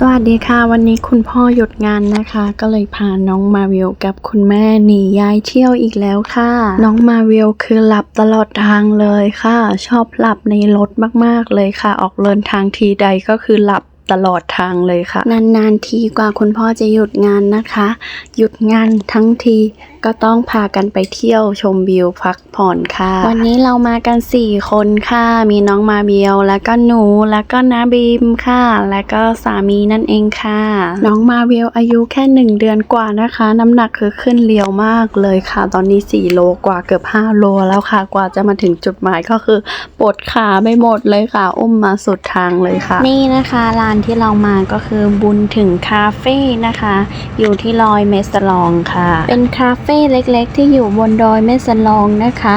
สวัสดีค่ะ วันนี้คุณพ่อหยุดงานนะคะ ก็เลยพาน้องมาวิวกับคุณแม่หนีย้ายเที่ยวอีกแล้วค่ะ น้องมาวิวคือหลับตลอดทางเลยค่ะ ชอบหลับในรถมากๆเลยค่ะ ออกเดินทางทีใดก็คือหลับตลอดทางเลยค่ะ นานๆทีกว่าคุณพ่อจะหยุดงานนะคะ หยุดงานทั้งทีก็ต้องพากันไปเที่ยวชมวิวพักผ่อนค่ะ วันนี้เรามากัน 4 คนค่ะ มีน้องมาเบียว แล้วก็หนูแล้วก็นาบีมค่ะ แล้วก็สามีนั่นเองค่ะ น้องมาเบียวอายุแค่ 1 เดือนกว่านะคะ น้ำหนักคือขึ้นเร็วมากเลยค่ะ ตอนนี้ 4 โลกว่าเกือบ 5 โลแล้วค่ะ กว่าจะมาถึงจุดหมายก็คือปวดขาไปหมดเลยค่ะ อุ้มมาสุดทางเลยค่ะ นี่นะคะร้านที่เรามาก็คือบุญถึงคาเฟ่นะคะ อยู่ที่ลอยเมสลองค่ะ เป็นคาเฟ่เล็กๆ ที่อยู่บนดอยเมสลองนะคะ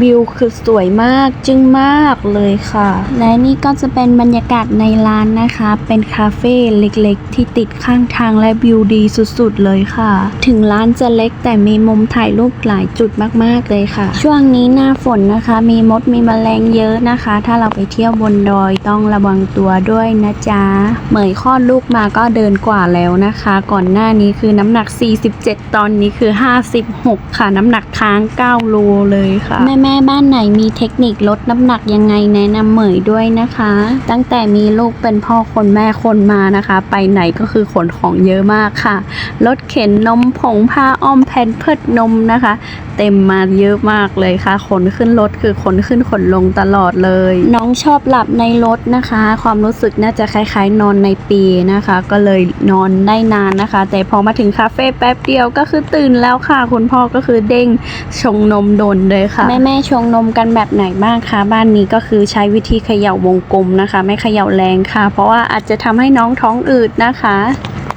วิวคือสวยมากจึงมากเลยค่ะ และนี่ก็จะเป็นบรรยากาศในร้านนะคะ เป็นคาเฟ่เล็กๆ ที่ติดข้างทางและวิวดีสุดๆเลยค่ะ ถึงร้านจะเล็กแต่มีมุมถ่ายรูปหลายจุดมากๆเลยค่ะ ช่วงนี้หน้าฝนนะคะ มีมดมีแมลงเยอะนะคะ ถ้าเราไปเที่ยวบนดอยต้องระวังตัวด้วยนะจ๊ะเหมยคลอดลูกมาก็เดินกว่าแล้วนะคะ ก่อนหน้านี้คือน้ำหนัก 47 ตอนนี้คือ 5 16 ค่ะ น้ำหนักค้าง 9 โลเลยค่ะ แม่แม่บ้านไหนมีเทคนิคลดน้ำหนักยังไงแนะนำเหมยด้วยนะคะ ตั้งแต่มีลูกเป็นพ่อคนแม่คนมานะคะ ไปไหนก็คือขนของเยอะมากค่ะรถเข็นนมผงผ้าอ้อมแพนเพิดนมนะคะ เต็มมาเยอะมากเลยค่ะ ขนขึ้นรถคือขนขึ้นขนลงตลอดเลย น้องชอบหลับในรถนะคะ ความรู้สึกน่าจะคล้ายๆ นอนในปีนะคะ ก็เลยนอนได้นานนะคะ แต่พอมาถึงคาเฟ่แป๊บเดียวก็คือตื่นแล้วค่ะ คุณพ่อก็คือเด้งชงนมโดนเลยค่ะ แม่แม่ๆชงนมกันแบบไหนบ้างคะบ้านนี้ก็คือใช้วิธีเขย่าวงกลมนะคะ ไม่เขย่าแรงค่ะ เพราะว่าอาจจะทำให้น้องท้องอืดนะคะ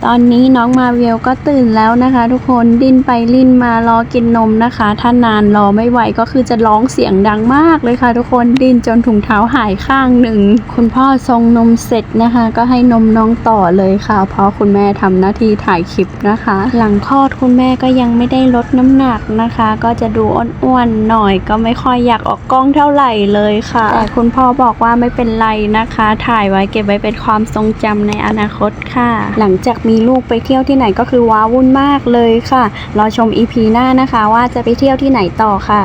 ตอนนี้น้องมาเวลก็ตื่นแล้วนะคะ ทุกคนดิ้นไปลิ้นมารอกินนมนะคะ ถ้านานรอไม่ไหวก็คือจะร้องเสียงดังมากเลยค่ะ ทุกคนดิ้นจนถุงเท้าหายข้างหนึ่งคุณพ่อทรงนมเสร็จนะคะ ก็ให้นมน้องต่อเลยค่ะ เพราะคุณแม่ทำหน้าที่ถ่ายคลิปนะคะ หลังคลอดคุณแม่ก็ยังไม่ได้ลดน้ำหนักนะคะ ก็จะดูอ้วนๆหน่อย ก็ไม่ค่อยอยากออกกล้องเท่าไหร่เลยค่ะ แต่คุณพ่อบอกว่าไม่เป็นไรนะคะ ถ่ายไว้เก็บไว้เป็นความทรงจำในอนาคตค่ะ หลังจากมีลูกไปเที่ยวที่ไหนก็คือว้าวุ่นมากเลยค่ะ รอชม EP หน้านะคะ ว่าจะไปเที่ยวที่ไหนต่อค่ะ